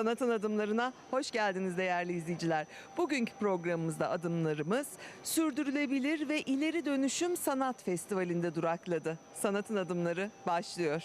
Sanatın adımlarına hoş geldiniz değerli izleyiciler. Bugünkü programımızda adımlarımız Sürdürülebilir ve İleri Dönüşüm Sanat Festivali'nde durakladı. Sanatın adımları başlıyor.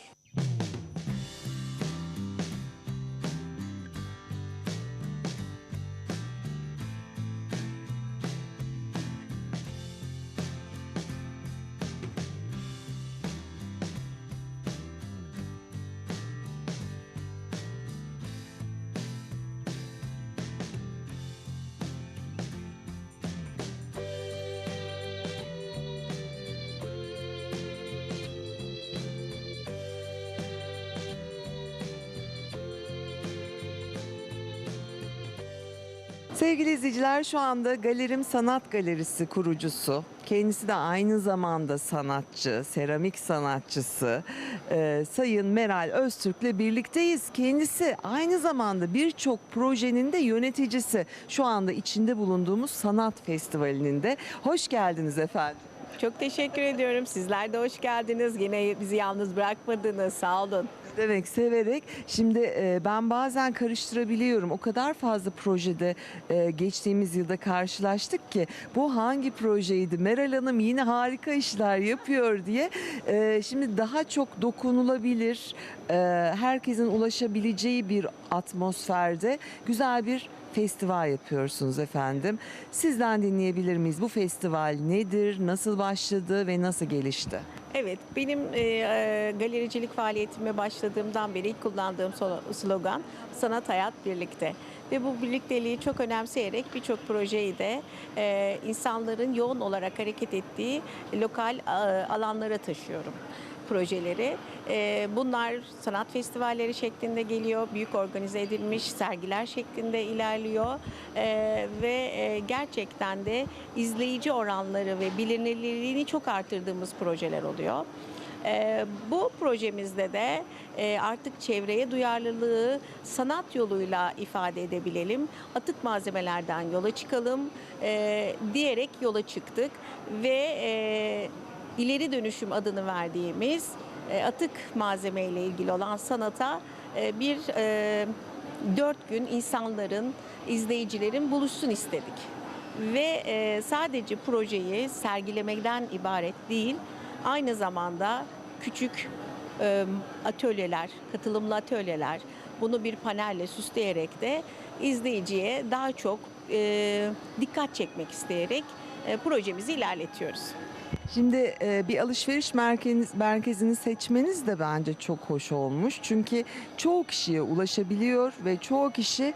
Sevgili izleyiciler şu anda Galerim Sanat Galerisi kurucusu. Kendisi de aynı zamanda sanatçı, seramik sanatçısı e, Sayın Meral Öztürk'le birlikteyiz. Kendisi aynı zamanda birçok projenin de yöneticisi. Şu anda içinde bulunduğumuz sanat festivalinin de. Hoş geldiniz efendim. Çok teşekkür ediyorum. Sizler de hoş geldiniz. Yine bizi yalnız bırakmadınız. Sağ olun. Demek severek. Şimdi e, ben bazen karıştırabiliyorum. O kadar fazla projede e, geçtiğimiz yılda karşılaştık ki bu hangi projeydi? Meral Hanım yine harika işler yapıyor diye. E, şimdi daha çok dokunulabilir, e, herkesin ulaşabileceği bir atmosferde güzel bir festival yapıyorsunuz efendim. Sizden dinleyebilir miyiz? Bu festival nedir? Nasıl başladı ve nasıl gelişti? Evet, benim e, e, galericilik faaliyetime başladığımdan beri ilk kullandığım slogan sanat hayat birlikte. Ve bu birlikteliği çok önemseyerek birçok projeyi de e, insanların yoğun olarak hareket ettiği lokal e, alanlara taşıyorum projeleri. E, bunlar sanat festivalleri şeklinde geliyor, büyük organize edilmiş sergiler şeklinde ilerliyor E, ve e, gerçekten de izleyici oranları ve bilinirliğini çok artırdığımız projeler oluyor. Ee, bu projemizde de e, artık çevreye duyarlılığı sanat yoluyla ifade edebilelim. Atık malzemelerden yola çıkalım e, diyerek yola çıktık ve e, ileri dönüşüm adını verdiğimiz e, atık malzeme ile ilgili olan sanata e, bir e, dört gün insanların, izleyicilerin buluşsun istedik. Ve sadece projeyi sergilemekten ibaret değil, aynı zamanda küçük atölyeler, katılımlı atölyeler, bunu bir panelle süsleyerek de izleyiciye daha çok dikkat çekmek isteyerek projemizi ilerletiyoruz. Şimdi e, bir alışveriş merkezi, merkezini seçmeniz de bence çok hoş olmuş. Çünkü çoğu kişiye ulaşabiliyor ve çoğu kişi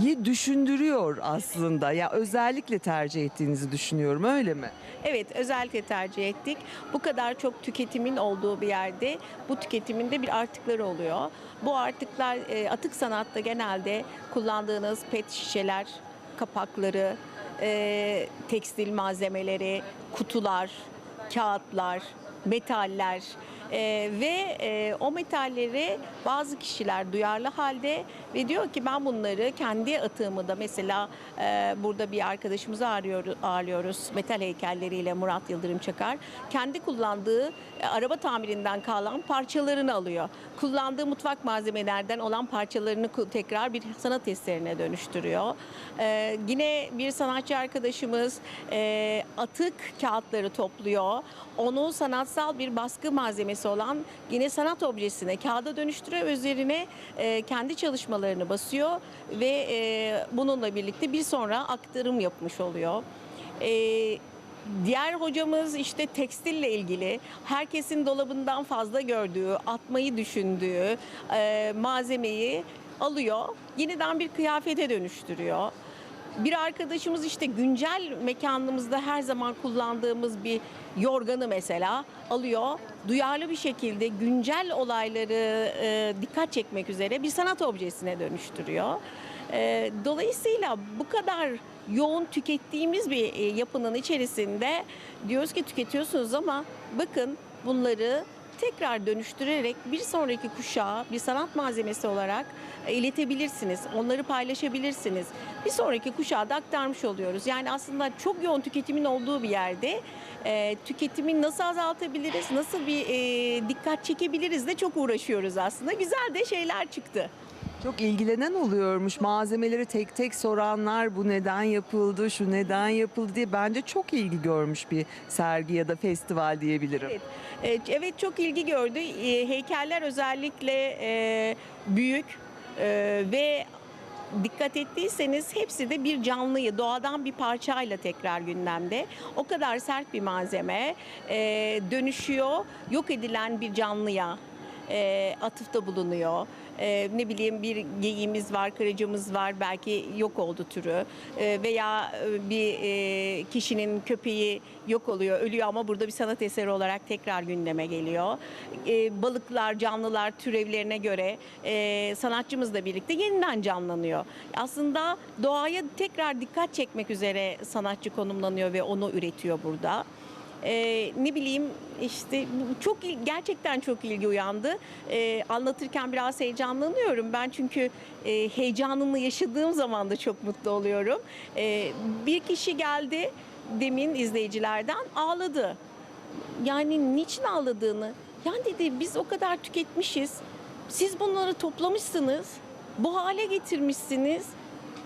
yi düşündürüyor aslında. Ya özellikle tercih ettiğinizi düşünüyorum öyle mi? Evet, özellikle tercih ettik. Bu kadar çok tüketimin olduğu bir yerde bu tüketimin de bir artıkları oluyor. Bu artıklar e, atık sanatta genelde kullandığınız pet şişeler, kapakları, e, tekstil malzemeleri, kutular, kağıtlar, metaller. E, ve e, o metalleri bazı kişiler duyarlı halde ve diyor ki ben bunları kendi atığımı da mesela e, burada bir arkadaşımızı ağırlıyoruz, ağırlıyoruz metal heykelleriyle Murat Yıldırım Çakar. Kendi kullandığı e, araba tamirinden kalan parçalarını alıyor. Kullandığı mutfak malzemelerden olan parçalarını tekrar bir sanat eserine dönüştürüyor. E, yine bir sanatçı arkadaşımız e, atık kağıtları topluyor. Onu sanatsal bir baskı malzemesi olan yine sanat objesine kağıda dönüştürüyor. Üzerine e, kendi çalışmalarını basıyor ve e, bununla birlikte bir sonra aktarım yapmış oluyor. E, Diğer hocamız işte tekstille ilgili herkesin dolabından fazla gördüğü, atmayı düşündüğü e, malzemeyi alıyor, yeniden bir kıyafete dönüştürüyor. Bir arkadaşımız işte güncel mekanımızda her zaman kullandığımız bir yorganı mesela alıyor. Duyarlı bir şekilde güncel olayları e, dikkat çekmek üzere bir sanat objesine dönüştürüyor. E, dolayısıyla bu kadar yoğun tükettiğimiz bir e, yapının içerisinde diyoruz ki tüketiyorsunuz ama bakın bunları tekrar dönüştürerek bir sonraki kuşağa bir sanat malzemesi olarak e, iletebilirsiniz. Onları paylaşabilirsiniz. Bir sonraki kuşağa da aktarmış oluyoruz. Yani aslında çok yoğun tüketimin olduğu bir yerde e, tüketimi nasıl azaltabiliriz, nasıl bir e, dikkat çekebiliriz de çok uğraşıyoruz aslında. Güzel de şeyler çıktı. Çok ilgilenen oluyormuş. Malzemeleri tek tek soranlar bu neden yapıldı, şu neden yapıldı diye bence çok ilgi görmüş bir sergi ya da festival diyebilirim. Evet, Evet, çok ilgi gördü. E, Heykeller özellikle e, büyük e, ve dikkat ettiyseniz hepsi de bir canlıyı doğadan bir parçayla tekrar gündemde. O kadar sert bir malzeme e, dönüşüyor, yok edilen bir canlıya e, atıfta bulunuyor. E, ne bileyim bir geyiğimiz var, kırıcımız var, belki yok oldu türü E, veya e, bir e, kişinin köpeği yok oluyor, ölüyor ama burada bir sanat eseri olarak tekrar gündeme geliyor. E, balıklar, canlılar türevlerine göre e, sanatçımızla birlikte yeniden canlanıyor. Aslında doğaya tekrar dikkat çekmek üzere sanatçı konumlanıyor ve onu üretiyor burada. Ee, ne bileyim işte çok gerçekten çok ilgi uyandı. Ee, anlatırken biraz heyecanlanıyorum ben çünkü e, heyecanını yaşadığım zaman da çok mutlu oluyorum. Ee, bir kişi geldi demin izleyicilerden ağladı. Yani niçin ağladığını. Yani dedi biz o kadar tüketmişiz. Siz bunları toplamışsınız. Bu hale getirmişsiniz.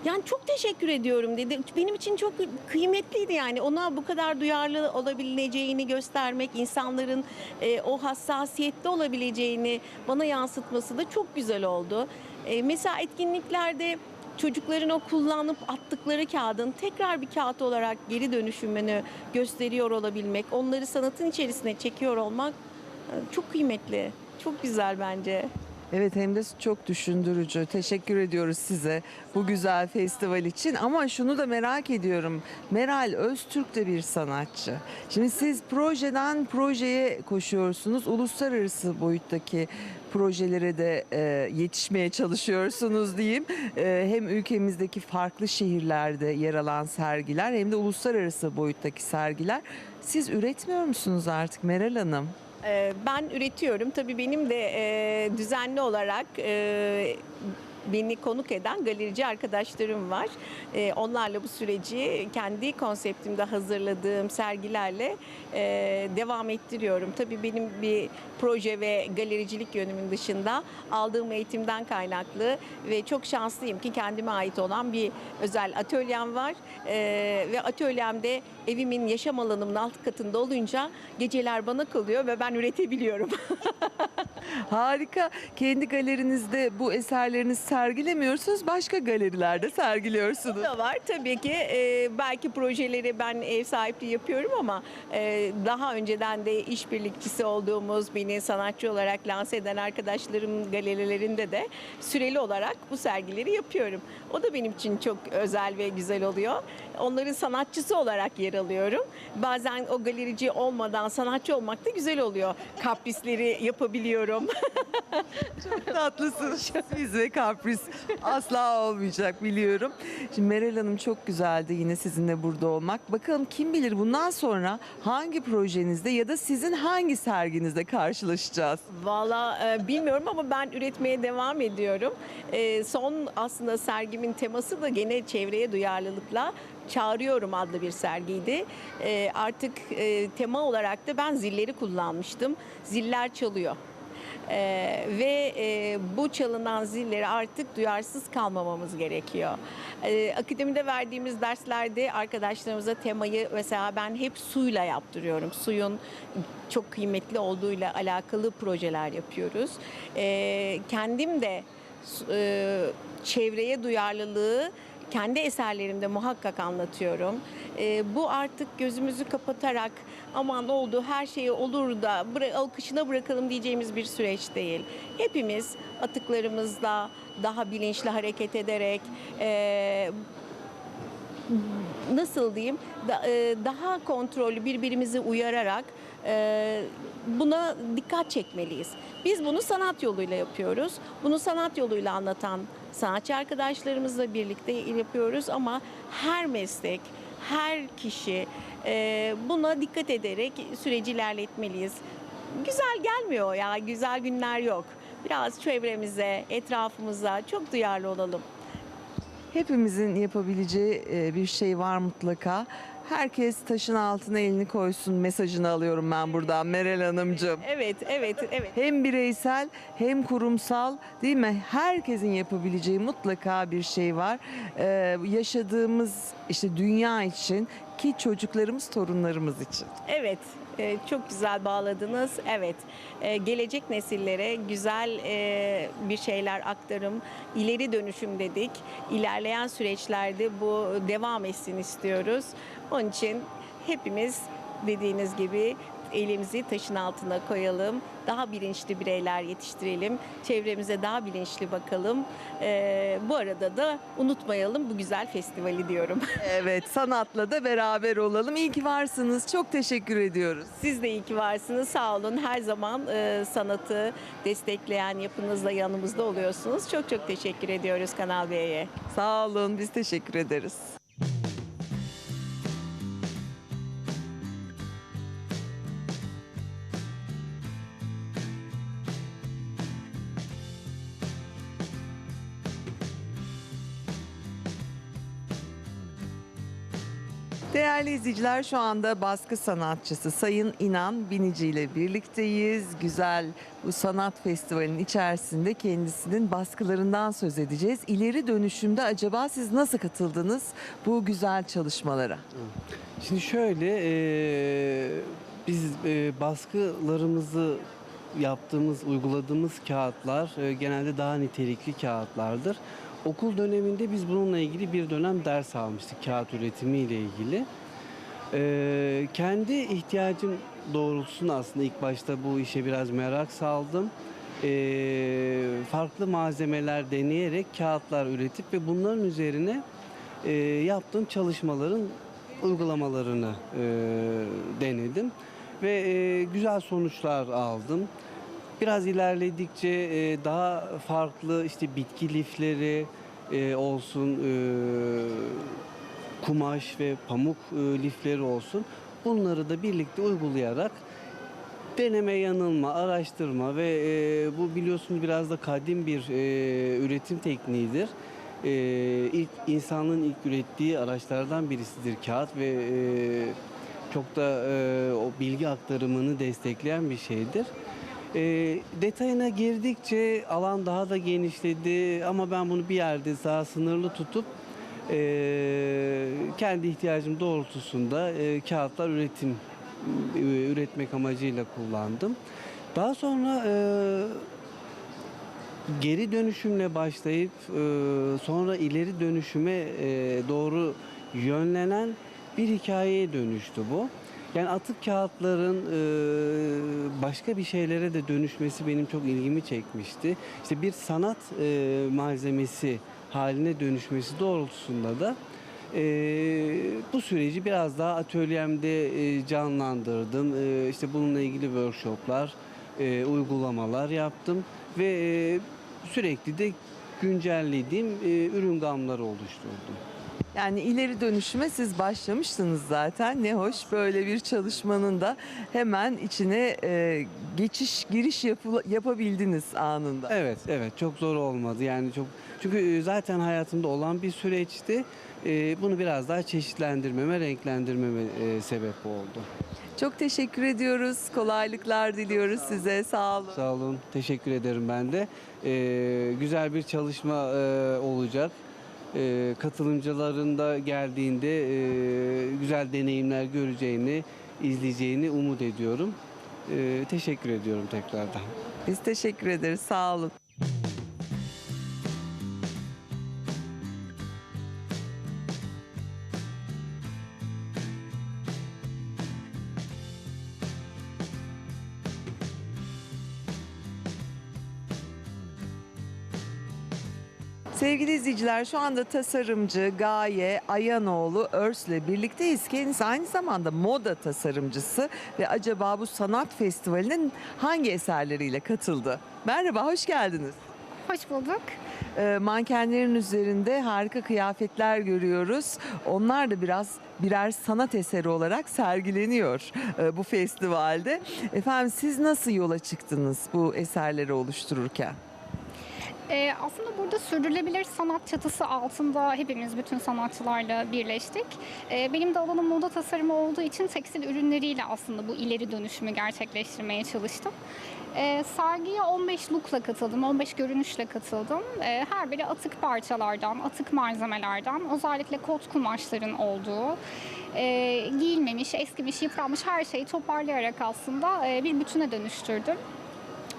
Yani çok teşekkür ediyorum dedi. Benim için çok kıymetliydi yani. Ona bu kadar duyarlı olabileceğini göstermek, insanların e, o hassasiyette olabileceğini bana yansıtması da çok güzel oldu. E, mesela etkinliklerde çocukların o kullanıp attıkları kağıdın tekrar bir kağıt olarak geri dönüşümünü gösteriyor olabilmek, onları sanatın içerisine çekiyor olmak e, çok kıymetli. Çok güzel bence. Evet hem de çok düşündürücü. Teşekkür ediyoruz size bu güzel festival için. Ama şunu da merak ediyorum. Meral Öztürk de bir sanatçı. Şimdi siz projeden projeye koşuyorsunuz. Uluslararası boyuttaki projelere de e, yetişmeye çalışıyorsunuz diyeyim. E, hem ülkemizdeki farklı şehirlerde yer alan sergiler hem de uluslararası boyuttaki sergiler. Siz üretmiyor musunuz artık Meral Hanım? Ee, Ben üretiyorum. Tabii benim de e, düzenli olarak e, beni konuk eden galerici arkadaşlarım var. E, onlarla bu süreci kendi konseptimde hazırladığım sergilerle e, devam ettiriyorum. Tabii benim bir proje ve galericilik yönümün dışında aldığım eğitimden kaynaklı ve çok şanslıyım ki kendime ait olan bir özel atölyem var. E, ve atölyemde evimin yaşam alanımın alt katında olunca geceler bana kalıyor ve ben üretebiliyorum. Harika. Kendi galerinizde bu eserlerinizi sergilemiyorsunuz. Başka galerilerde sergiliyorsunuz. da var tabii ki. Ee, belki projeleri ben ev sahipliği yapıyorum ama e, daha önceden de işbirlikçisi olduğumuz beni sanatçı olarak lanse eden arkadaşlarım galerilerinde de süreli olarak bu sergileri yapıyorum. O da benim için çok özel ve güzel oluyor. Onların sanatçısı olarak yer alıyorum. Bazen o galerici olmadan sanatçı olmak da güzel oluyor. Kaprisleri yapabiliyorum. Tatlısınız. Siz ve kapris asla olmayacak biliyorum. Şimdi Meral Hanım çok güzeldi yine sizinle burada olmak. Bakalım kim bilir bundan sonra hangi projenizde ya da sizin hangi serginizde karşılaşacağız? Valla e, bilmiyorum ama ben üretmeye devam ediyorum. E, son aslında sergimin teması da gene çevreye duyarlılıkla Çağırıyorum adlı bir sergiydi. E, artık e, tema olarak da ben zilleri kullanmıştım. Ziller çalıyor. Ee, ve e, bu çalınan zilleri artık duyarsız kalmamamız gerekiyor. Ee, akademide verdiğimiz derslerde arkadaşlarımıza temayı mesela ben hep suyla yaptırıyorum. Suyun çok kıymetli olduğuyla alakalı projeler yapıyoruz. Ee, kendim de e, çevreye duyarlılığı kendi eserlerimde muhakkak anlatıyorum. Ee, bu artık gözümüzü kapatarak aman oldu her şey olur da akışına bırakalım diyeceğimiz bir süreç değil. Hepimiz atıklarımızda daha bilinçli hareket ederek e, nasıl diyeyim da- e, daha kontrollü birbirimizi uyararak e, buna dikkat çekmeliyiz. Biz bunu sanat yoluyla yapıyoruz. Bunu sanat yoluyla anlatan sanatçı arkadaşlarımızla birlikte yapıyoruz ama her meslek, her kişi e, buna dikkat ederek süreci ilerletmeliyiz. Güzel gelmiyor ya, güzel günler yok. Biraz çevremize, etrafımıza çok duyarlı olalım. Hepimizin yapabileceği e, bir şey var mutlaka. Herkes taşın altına elini koysun mesajını alıyorum ben buradan Meral Hanımcığım. Evet, evet, evet. Hem bireysel hem kurumsal değil mi? Herkesin yapabileceği mutlaka bir şey var. Ee, yaşadığımız işte dünya için ki çocuklarımız, torunlarımız için. Evet, e, çok güzel bağladınız. Evet, e, gelecek nesillere güzel e, bir şeyler aktarım, ileri dönüşüm dedik. İlerleyen süreçlerde bu devam etsin istiyoruz. Onun için hepimiz dediğiniz gibi elimizi taşın altına koyalım. Daha bilinçli bireyler yetiştirelim. Çevremize daha bilinçli bakalım. E, bu arada da unutmayalım bu güzel festivali diyorum. Evet, sanatla da beraber olalım. İyi ki varsınız. Çok teşekkür ediyoruz. Siz de iyi ki varsınız. Sağ olun. Her zaman e, sanatı destekleyen yapınızla yanımızda oluyorsunuz. Çok çok teşekkür ediyoruz Kanal B'ye. Sağ olun. Biz teşekkür ederiz. Değerli izleyiciler şu anda baskı sanatçısı Sayın İnan Binici ile birlikteyiz. Güzel bu sanat festivalinin içerisinde kendisinin baskılarından söz edeceğiz. İleri dönüşümde acaba siz nasıl katıldınız bu güzel çalışmalara? Şimdi şöyle e, biz e, baskılarımızı yaptığımız, uyguladığımız kağıtlar e, genelde daha nitelikli kağıtlardır. Okul döneminde biz bununla ilgili bir dönem ders almıştık kağıt üretimi ile ilgili. E, kendi ihtiyacım doğrultusunda aslında ilk başta bu işe biraz merak saldım. E, farklı malzemeler deneyerek kağıtlar üretip ve bunların üzerine e, yaptığım çalışmaların uygulamalarını e, denedim ve e, güzel sonuçlar aldım. Biraz ilerledikçe e, daha farklı işte bitki lifleri e, olsun, e, kumaş ve pamuk e, lifleri olsun. Bunları da birlikte uygulayarak deneme, yanılma, araştırma ve e, bu biliyorsunuz biraz da kadim bir e, üretim tekniğidir. E, ilk insanlığın ilk ürettiği araçlardan birisidir kağıt ve e, çok da e, o bilgi aktarımını destekleyen bir şeydir. E, detayına girdikçe alan daha da genişledi ama ben bunu bir yerde daha sınırlı tutup kendi ihtiyacım doğrultusunda e, kağıtlar üretim e, üretmek amacıyla kullandım. Daha sonra e, geri dönüşümle başlayıp sonra ileri dönüşüme doğru yönlenen bir hikayeye dönüştü bu. Yani atık kağıtların başka bir şeylere de dönüşmesi benim çok ilgimi çekmişti. İşte bir sanat malzemesi haline dönüşmesi doğrultusunda da e, bu süreci biraz daha atölyemde e, canlandırdım. E, işte bununla ilgili workshoplar, e, uygulamalar yaptım ve e, sürekli de güncellediğim e, ürün gamları oluşturdum. Yani ileri dönüşüme siz başlamıştınız zaten. Ne hoş böyle bir çalışmanın da hemen içine e, geçiş giriş yapı- yapabildiniz anında. Evet, evet çok zor olmadı yani çok çünkü e, zaten hayatımda olan bir süreçti. E, bunu biraz daha çeşitlendirmeme, renklendirmeme e, sebep oldu. Çok teşekkür ediyoruz. Kolaylıklar diliyoruz size. Sağ olun. Sağ olun, teşekkür ederim ben de. Güzel bir çalışma e, olacak. E, katılımcıların da geldiğinde e, güzel deneyimler göreceğini, izleyeceğini umut ediyorum. E, teşekkür ediyorum tekrardan. Biz teşekkür ederiz. Sağ olun. Sevgili izleyiciler şu anda tasarımcı Gaye Ayanoğlu Örs'le birlikteyiz. Kendisi aynı zamanda moda tasarımcısı ve acaba bu sanat festivalinin hangi eserleriyle katıldı? Merhaba, hoş geldiniz. Hoş bulduk. Ee, mankenlerin üzerinde harika kıyafetler görüyoruz. Onlar da biraz birer sanat eseri olarak sergileniyor e, bu festivalde. Efendim siz nasıl yola çıktınız bu eserleri oluştururken? Ee, aslında burada sürdürülebilir sanat çatısı altında hepimiz bütün sanatçılarla birleştik. Ee, benim de alanım moda tasarımı olduğu için tekstil ürünleriyle aslında bu ileri dönüşümü gerçekleştirmeye çalıştım. Ee, sergiye 15 lookla katıldım, 15 görünüşle katıldım. Ee, her biri atık parçalardan, atık malzemelerden, özellikle kot kumaşların olduğu, e, giyilmemiş, eskimiş, yıpranmış her şeyi toparlayarak aslında e, bir bütüne dönüştürdüm.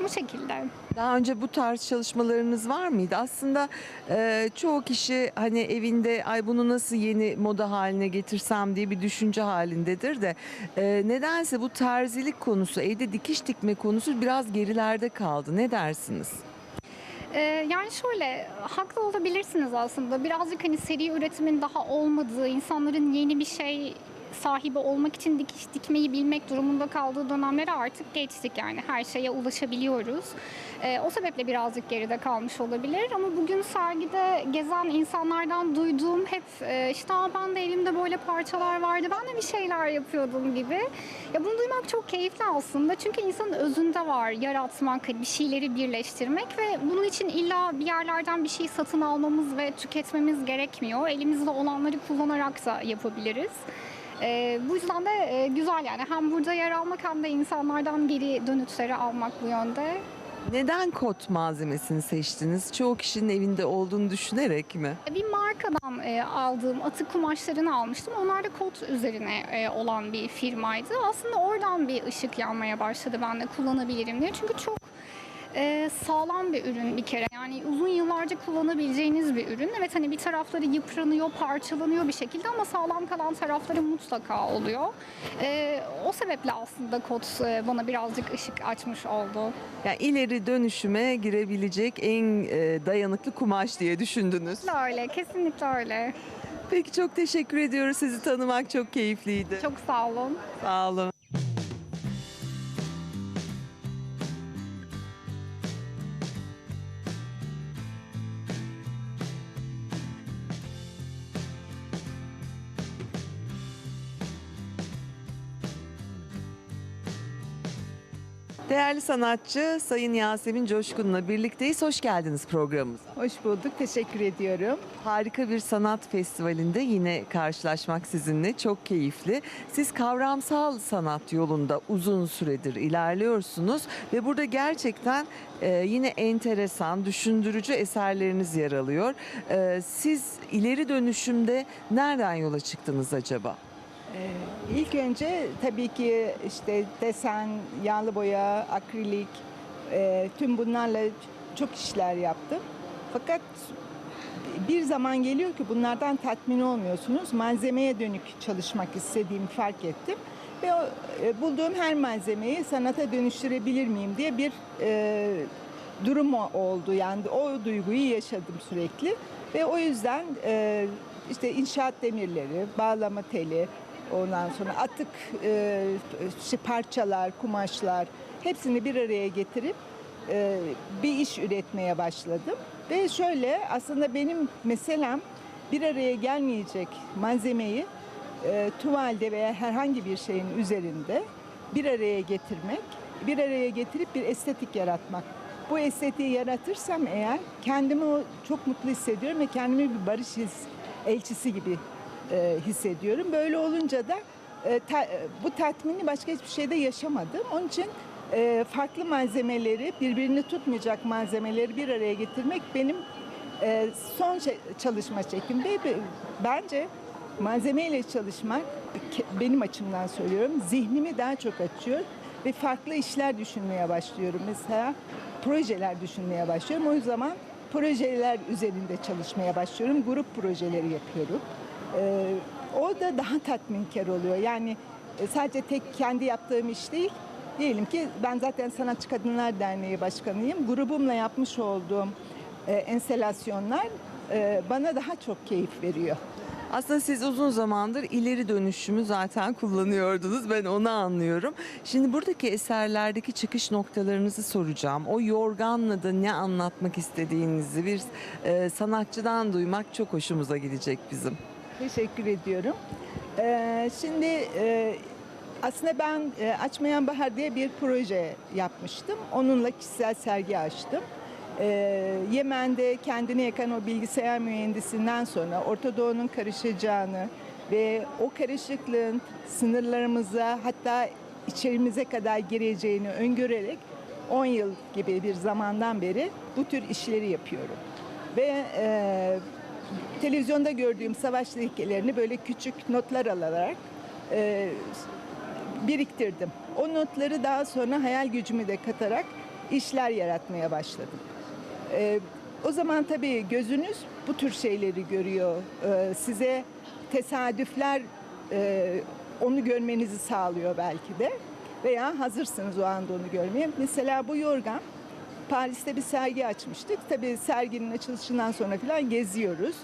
Bu şekilde. Daha önce bu tarz çalışmalarınız var mıydı? Aslında e, çoğu kişi hani evinde ay bunu nasıl yeni moda haline getirsem diye bir düşünce halindedir de e, nedense bu terzilik konusu, evde dikiş dikme konusu biraz gerilerde kaldı. Ne dersiniz? Ee, yani şöyle haklı olabilirsiniz aslında. Birazcık hani seri üretimin daha olmadığı, insanların yeni bir şey sahibi olmak için dikiş dikmeyi bilmek durumunda kaldığı dönemlere artık geçtik yani her şeye ulaşabiliyoruz. Ee, o sebeple birazcık geride kalmış olabilir ama bugün sergide gezen insanlardan duyduğum hep e, işte ben de elimde böyle parçalar vardı ben de bir şeyler yapıyordum gibi. Ya bunu duymak çok keyifli aslında çünkü insanın özünde var yaratmak, bir şeyleri birleştirmek ve bunun için illa bir yerlerden bir şey satın almamız ve tüketmemiz gerekmiyor. Elimizde olanları kullanarak da yapabiliriz. Ee, bu yüzden de e, güzel yani hem burada yer almak hem de insanlardan geri dönütleri almak bu yönde. Neden kot malzemesini seçtiniz? Çoğu kişinin evinde olduğunu düşünerek mi? Bir markadan e, aldığım atık kumaşlarını almıştım. Onlar da kot üzerine e, olan bir firmaydı. Aslında oradan bir ışık yanmaya başladı ben de kullanabilirim diye. Çünkü çok e, sağlam bir ürün bir kere. Yani uzun yıllarca kullanabileceğiniz bir ürün. Evet hani bir tarafları yıpranıyor, parçalanıyor bir şekilde ama sağlam kalan tarafları mutlaka oluyor. E, o sebeple aslında kot e, bana birazcık ışık açmış oldu. Yani ileri dönüşüme girebilecek en e, dayanıklı kumaş diye düşündünüz. Öyle, kesinlikle öyle. Peki çok teşekkür ediyoruz. Sizi tanımak çok keyifliydi. Çok sağ olun. Sağ olun. Değerli sanatçı Sayın Yasemin Coşkun'la birlikteyiz. Hoş geldiniz programımıza. Hoş bulduk. Teşekkür ediyorum. Harika bir sanat festivalinde yine karşılaşmak sizinle çok keyifli. Siz kavramsal sanat yolunda uzun süredir ilerliyorsunuz ve burada gerçekten e, yine enteresan, düşündürücü eserleriniz yer alıyor. E, siz ileri dönüşümde nereden yola çıktınız acaba? Ee, ilk önce tabii ki işte desen, yağlı boya, akrilik, e, tüm bunlarla çok işler yaptım. Fakat bir zaman geliyor ki bunlardan tatmin olmuyorsunuz. Malzemeye dönük çalışmak istediğimi fark ettim. Ve e, bulduğum her malzemeyi sanata dönüştürebilir miyim diye bir e, durum oldu. Yani o duyguyu yaşadım sürekli. Ve o yüzden işte inşaat demirleri, bağlama teli, ondan sonra atık e, parçalar, kumaşlar hepsini bir araya getirip e, bir iş üretmeye başladım. Ve şöyle aslında benim meselem bir araya gelmeyecek malzemeyi e, tuvalde veya herhangi bir şeyin üzerinde bir araya getirmek, bir araya getirip bir estetik yaratmak. Bu estetiği yaratırsam eğer kendimi çok mutlu hissediyorum ve kendimi bir barış elçisi gibi e, hissediyorum. Böyle olunca da e, ta- e, bu tatmini başka hiçbir şeyde yaşamadım. Onun için e, farklı malzemeleri, birbirini tutmayacak malzemeleri bir araya getirmek benim e, son şey- çalışma şeklimde. Ve Bence malzemeyle çalışmak benim açımdan söylüyorum zihnimi daha çok açıyor ve farklı işler düşünmeye başlıyorum. Mesela projeler düşünmeye başlıyorum. O zaman projeler üzerinde çalışmaya başlıyorum. Grup projeleri yapıyorum. Ee, o da daha tatminkar oluyor. Yani e, sadece tek kendi yaptığım iş değil. Diyelim ki ben zaten Sanatçı Kadınlar Derneği Başkanıyım. Grubumla yapmış olduğum e, enstalasyonlar e, bana daha çok keyif veriyor. Aslında siz uzun zamandır ileri dönüşümü zaten kullanıyordunuz. Ben onu anlıyorum. Şimdi buradaki eserlerdeki çıkış noktalarınızı soracağım. O yorganla da ne anlatmak istediğinizi bir e, sanatçıdan duymak çok hoşumuza gidecek bizim. Teşekkür ediyorum. Ee, şimdi e, aslında ben e, Açmayan Bahar diye bir proje yapmıştım. Onunla kişisel sergi açtım. Ee, Yemen'de kendini yakan o bilgisayar mühendisinden sonra Orta Doğu'nun karışacağını ve o karışıklığın sınırlarımıza hatta içerimize kadar gireceğini öngörerek 10 yıl gibi bir zamandan beri bu tür işleri yapıyorum. Ve e, televizyonda gördüğüm savaş tehlikelerini böyle küçük notlar alarak e, biriktirdim. O notları daha sonra hayal gücümü de katarak işler yaratmaya başladım. Ee, o zaman tabii gözünüz bu tür şeyleri görüyor. Ee, size tesadüfler e, onu görmenizi sağlıyor belki de. Veya hazırsınız o anda onu görmeye. Mesela bu yorgan Paris'te bir sergi açmıştık. Tabii serginin açılışından sonra falan geziyoruz.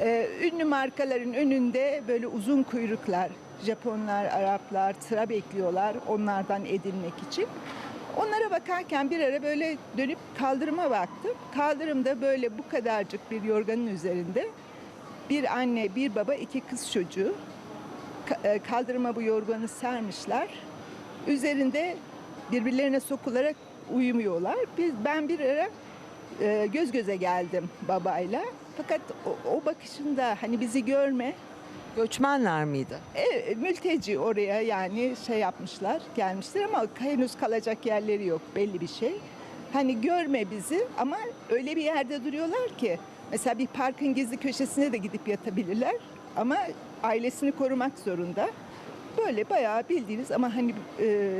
Ee, ünlü markaların önünde böyle uzun kuyruklar, Japonlar, Araplar sıra bekliyorlar onlardan edinmek için. Onlara bakarken bir ara böyle dönüp kaldırıma baktım. Kaldırımda böyle bu kadarcık bir yorganın üzerinde bir anne, bir baba, iki kız çocuğu e, kaldırıma bu yorganı sermişler. Üzerinde birbirlerine sokularak uyumuyorlar. Biz, ben bir ara e, göz göze geldim babayla. Fakat o, o bakışında hani bizi görme, Göçmenler miydi? e, mülteci oraya yani şey yapmışlar, gelmişler ama henüz kalacak yerleri yok belli bir şey. Hani görme bizi ama öyle bir yerde duruyorlar ki mesela bir parkın gizli köşesine de gidip yatabilirler ama ailesini korumak zorunda. Böyle bayağı bildiğiniz ama hani e,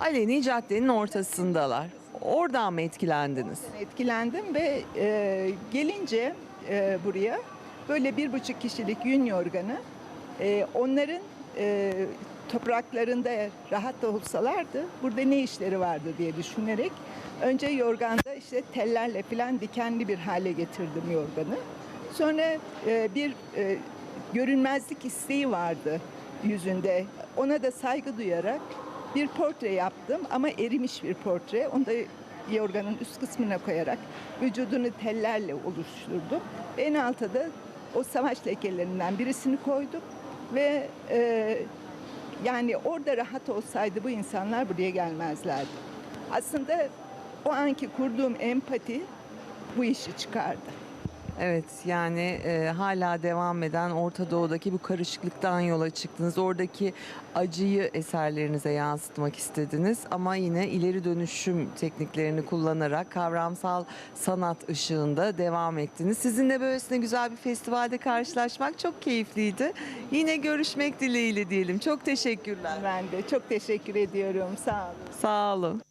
Aleni caddenin ortasındalar. Oradan mı etkilendiniz? etkilendim ve e, gelince e, buraya böyle bir buçuk kişilik yün yorganı e, onların e, topraklarında rahat da olsalardı burada ne işleri vardı diye düşünerek önce yorganda işte tellerle falan dikenli bir hale getirdim yorganı. Sonra e, bir e, görünmezlik isteği vardı yüzünde. Ona da saygı duyarak bir portre yaptım ama erimiş bir portre. Onu da yorganın üst kısmına koyarak vücudunu tellerle oluşturdum. En alta da o savaş lekelerinden birisini koydum ve e, yani orada rahat olsaydı bu insanlar buraya gelmezlerdi. Aslında o anki kurduğum empati bu işi çıkardı. Evet yani e, hala devam eden Orta Doğu'daki bu karışıklıktan yola çıktınız. Oradaki acıyı eserlerinize yansıtmak istediniz ama yine ileri dönüşüm tekniklerini kullanarak kavramsal sanat ışığında devam ettiniz. Sizinle böylesine güzel bir festivalde karşılaşmak çok keyifliydi. Yine görüşmek dileğiyle diyelim. Çok teşekkürler. Ben de çok teşekkür ediyorum. Sağ olun. Sağ olun.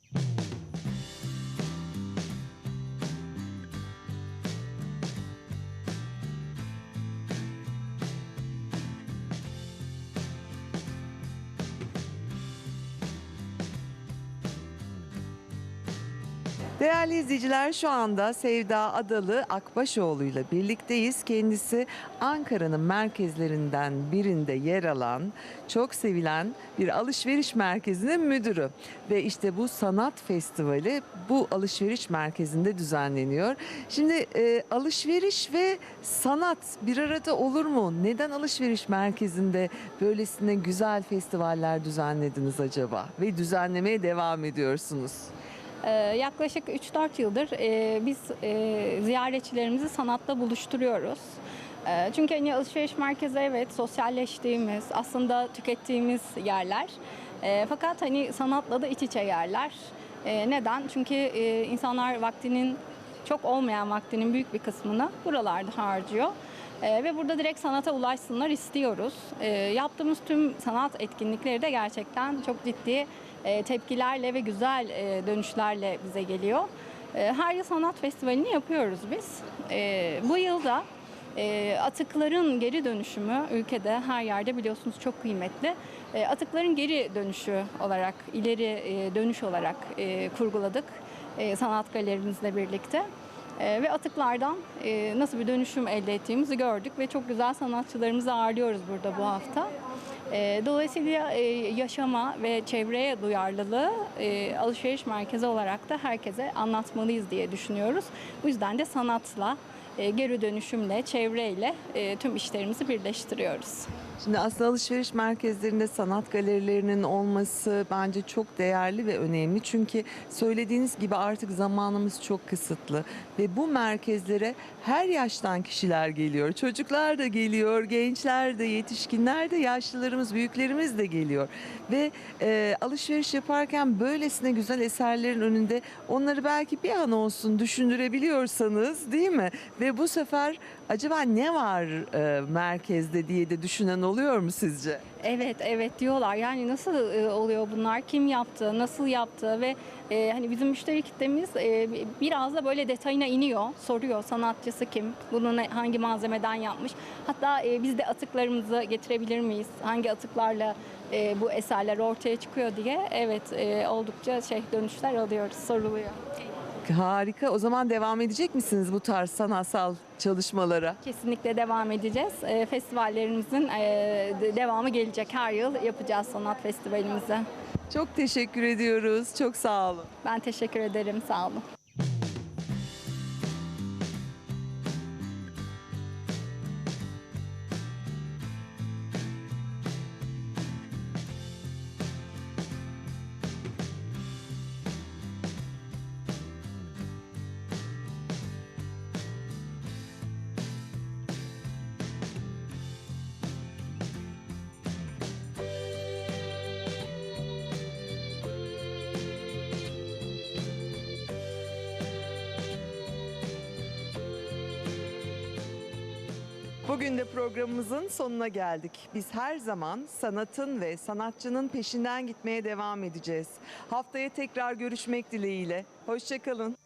Değerli izleyiciler şu anda Sevda Adalı Akbaşoğlu ile birlikteyiz. Kendisi Ankara'nın merkezlerinden birinde yer alan çok sevilen bir alışveriş merkezinin müdürü. Ve işte bu sanat festivali bu alışveriş merkezinde düzenleniyor. Şimdi e, alışveriş ve sanat bir arada olur mu? Neden alışveriş merkezinde böylesine güzel festivaller düzenlediniz acaba? Ve düzenlemeye devam ediyorsunuz. Ee, yaklaşık 3-4 yıldır e, biz e, ziyaretçilerimizi sanatla buluşturuyoruz. E, çünkü hani alışveriş merkezi evet sosyalleştiğimiz, aslında tükettiğimiz yerler. E, fakat hani sanatla da iç içe yerler. Neden? Çünkü e, insanlar vaktinin çok olmayan vaktinin büyük bir kısmını buralarda harcıyor. E, ve burada direkt sanata ulaşsınlar istiyoruz. E, yaptığımız tüm sanat etkinlikleri de gerçekten çok ciddi tepkilerle ve güzel e, dönüşlerle bize geliyor. E, her yıl sanat festivalini yapıyoruz biz. E, bu yılda e, atıkların geri dönüşümü ülkede her yerde biliyorsunuz çok kıymetli. E, atıkların geri dönüşü olarak, ileri e, dönüş olarak e, kurguladık e, sanat galerimizle birlikte. E, ve atıklardan e, nasıl bir dönüşüm elde ettiğimizi gördük ve çok güzel sanatçılarımızı ağırlıyoruz burada bu hafta. E, dolayısıyla e, yaşama ve çevreye duyarlılığı e, alışveriş merkezi olarak da herkese anlatmalıyız diye düşünüyoruz. Bu yüzden de sanatla geri dönüşümle, çevreyle e, tüm işlerimizi birleştiriyoruz. Şimdi aslında alışveriş merkezlerinde sanat galerilerinin olması bence çok değerli ve önemli. Çünkü söylediğiniz gibi artık zamanımız çok kısıtlı ve bu merkezlere her yaştan kişiler geliyor. Çocuklar da geliyor, gençler de, yetişkinler de, yaşlılarımız, büyüklerimiz de geliyor. Ve e, alışveriş yaparken böylesine güzel eserlerin önünde onları belki bir an olsun düşündürebiliyorsanız değil mi? Ve bu sefer acaba ne var e, merkezde diye de düşünen oluyor mu sizce? Evet, evet diyorlar. Yani nasıl e, oluyor bunlar? Kim yaptı? Nasıl yaptı? Ve e, hani bizim müşteri kitlemiz e, biraz da böyle detayına iniyor. Soruyor sanatçısı kim? Bunu ne- hangi malzemeden yapmış? Hatta e, biz de atıklarımızı getirebilir miyiz? Hangi atıklarla e, bu eserler ortaya çıkıyor diye. Evet, e, oldukça şey dönüşler alıyoruz, soruluyor. Harika. O zaman devam edecek misiniz bu tarz sanatsal çalışmalara? Kesinlikle devam edeceğiz. E, festivallerimizin e, de- devamı gelecek. Her yıl yapacağız sanat festivalimizi. Çok teşekkür ediyoruz. Çok sağ olun. Ben teşekkür ederim. Sağ olun. Bugün de programımızın sonuna geldik. Biz her zaman sanatın ve sanatçının peşinden gitmeye devam edeceğiz. Haftaya tekrar görüşmek dileğiyle. Hoşçakalın.